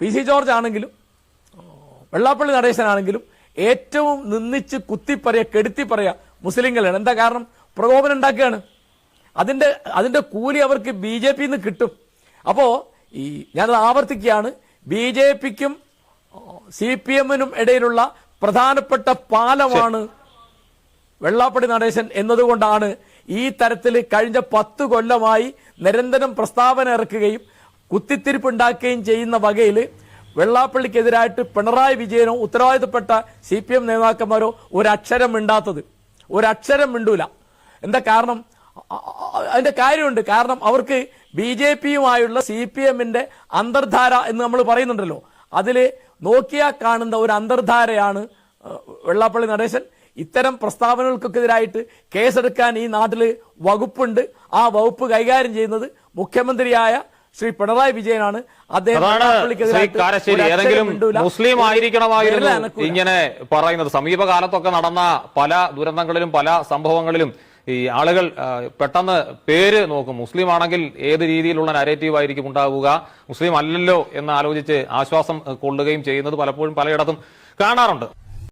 P C George ആണെങ്കിലും വെള്ളാപ്പള്ളി നടേശനാണെങ്കിലും ഏറ്റവും നിന്നിച്ച് കുത്തിപ്പറയ കെടുത്തിപ്പറയ മുസ്ലിങ്ങളാണ്. എന്താ കാരണം? പ്രകോപനം ഉണ്ടാക്കുകയാണ്. അതിന്റെ അതിന്റെ കൂലി അവർക്ക് ബി ജെ പിന്ന് കിട്ടും. അപ്പോ ഈ ഞാനത് ആവർത്തിക്കുകയാണ്. ബി ജെ പിക്കും സി പി എമ്മിനും ഇടയിലുള്ള പ്രധാനപ്പെട്ട പാലമാണ് വെള്ളാപ്പടി നടേശൻ എന്നതുകൊണ്ടാണ് ഈ തരത്തിൽ കഴിഞ്ഞ പത്ത് കൊല്ലമായി നിരന്തരം പ്രസ്താവന ഇറക്കുകയും കുത്തിത്തിരിപ്പുണ്ടാക്കുകയും ചെയ്യുന്ന വകയിൽ വെള്ളാപ്പള്ളിക്കെതിരായിട്ട് പിണറായി വിജയനോ ഉത്തരവാദിത്തപ്പെട്ട സി പി എം നേതാക്കന്മാരോ ഒരക്ഷരം മിണ്ടാത്തത്. ഒരക്ഷരം മിണ്ടൂല. എന്താ കാരണം? അതിന്റെ കാര്യമുണ്ട്. കാരണം അവർക്ക് ബി ജെ പിയുമായുള്ള സി പി എമ്മിന്റെ അന്തർധാര എന്ന് നമ്മൾ പറയുന്നുണ്ടല്ലോ. അതിൽ നോക്കിയാൽ കാണുന്ന ഒരു അന്തർധാരയാണ് വെള്ളാപ്പള്ളി നടേശൻ. ഇത്തരം പ്രസ്താവനകൾക്കെതിരായിട്ട് കേസെടുക്കാൻ ഈ നാട്ടിൽ വകുപ്പുണ്ട്. ആ വകുപ്പ് കൈകാര്യം ചെയ്യുന്നത് മുഖ്യമന്ത്രിയായ ശ്രീ പിണറായി വിജയനാണ്. അദ്ദേഹം ഏതെങ്കിലും മുസ്ലിം ആയിരിക്കണമായിരുന്നു ഇങ്ങനെ പറയുന്നത്. സമീപകാലത്തൊക്കെ നടന്ന പല ദുരന്തങ്ങളിലും പല സംഭവങ്ങളിലും ഈ ആളുകൾ പെട്ടെന്ന് പേര് നോക്കും. മുസ്ലിം ആണെങ്കിൽ ഏത് രീതിയിലുള്ള നരേറ്റീവ് ആയിരിക്കും ഉണ്ടാവുക? മുസ്ലിം അല്ലല്ലോ എന്ന് ആലോചിച്ച് ആശ്വാസം കൊള്ളുകയും ചെയ്യുന്നത് പലപ്പോഴും പലയിടത്തും കാണാറുണ്ട്.